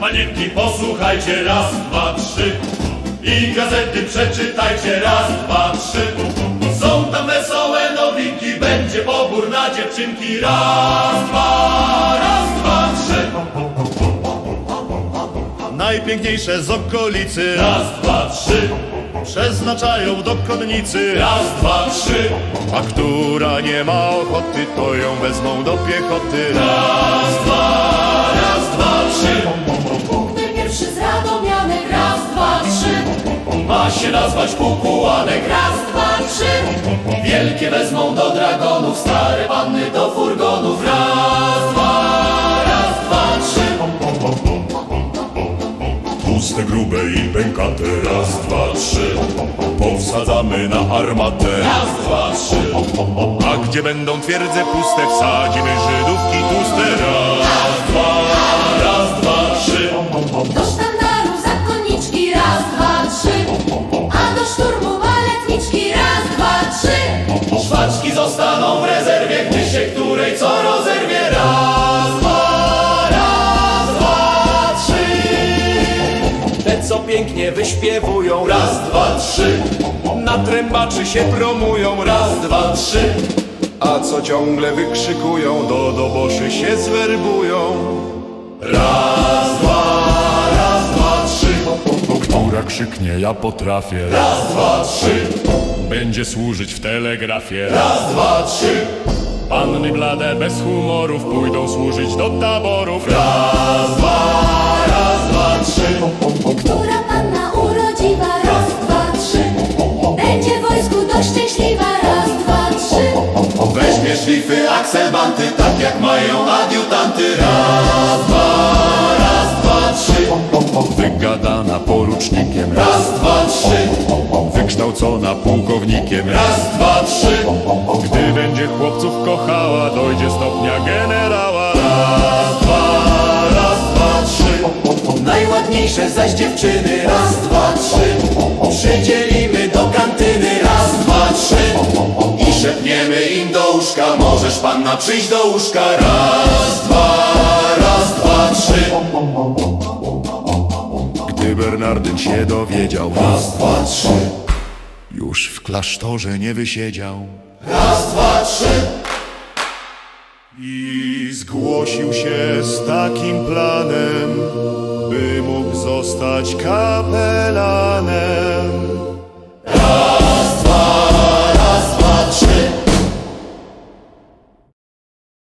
Panienki posłuchajcie, raz, dwa, trzy. I gazety przeczytajcie, raz, dwa, trzy. Są tam wesołe nowinki, będzie pobór na dziewczynki. Raz, dwa, raz, dwa, trzy. Najpiękniejsze z okolicy. Raz, dwa, trzy. Przeznaczają do konnicy. Raz, dwa, trzy. A która nie ma ochoty, to ją wezmą do piechoty. Raz, dwa, Ma się nazwać pukułanek. Raz, dwa, trzy. Wielkie wezmą do dragonów Stare panny do furgonów. Raz, dwa, raz, dwa, trzy. Puste, grube i pękate. Raz, dwa, trzy. Powsadzamy na armatę. Raz, dwa, trzy. A gdzie będą twierdze puste Wsadzimy Żydówki Szwaczki zostaną w rezerwie, gdy się której co rozerwie. Raz, dwa, raz, dwa, trzy. Te co pięknie wyśpiewują Raz, dwa, trzy. Na trębaczy się promują Raz, dwa, trzy. A co ciągle wykrzykują Do doboszy się zwerbują Raz, dwa, raz, dwa, trzy. Która krzyknie ja potrafię Raz, dwa, trzy. Będzie służyć w telegrafie Raz, dwa, trzy. Panny blade bez humorów Pójdą służyć do taborów Raz, dwa, raz, dwa, trzy. Która panna urodziwa, raz, dwa, trzy. Będzie w wojsku dość szczęśliwa, raz, dwa, trzy. Weźmie szlify, akselbanty, tak jak mają adiutanty. Raz, dwa, Wykształcona pułkownikiem Raz, dwa, trzy. Gdy będzie chłopców kochała Dojdzie stopnia generała Raz, dwa, raz, dwa, trzy. Najładniejsze zaś dziewczyny Raz, dwa, trzy. Przydzielimy do kantyny Raz, dwa, trzy. I szepniemy im do łóżka. Możesz panna przyjść do łóżka. Raz, dwa, raz, dwa, trzy. Gdy Bernardyn się dowiedział Raz, dwa, trzy. Już w klasztorze nie wysiedział Raz, dwa, trzy. I zgłosił się z takim planem By mógł zostać kapelanem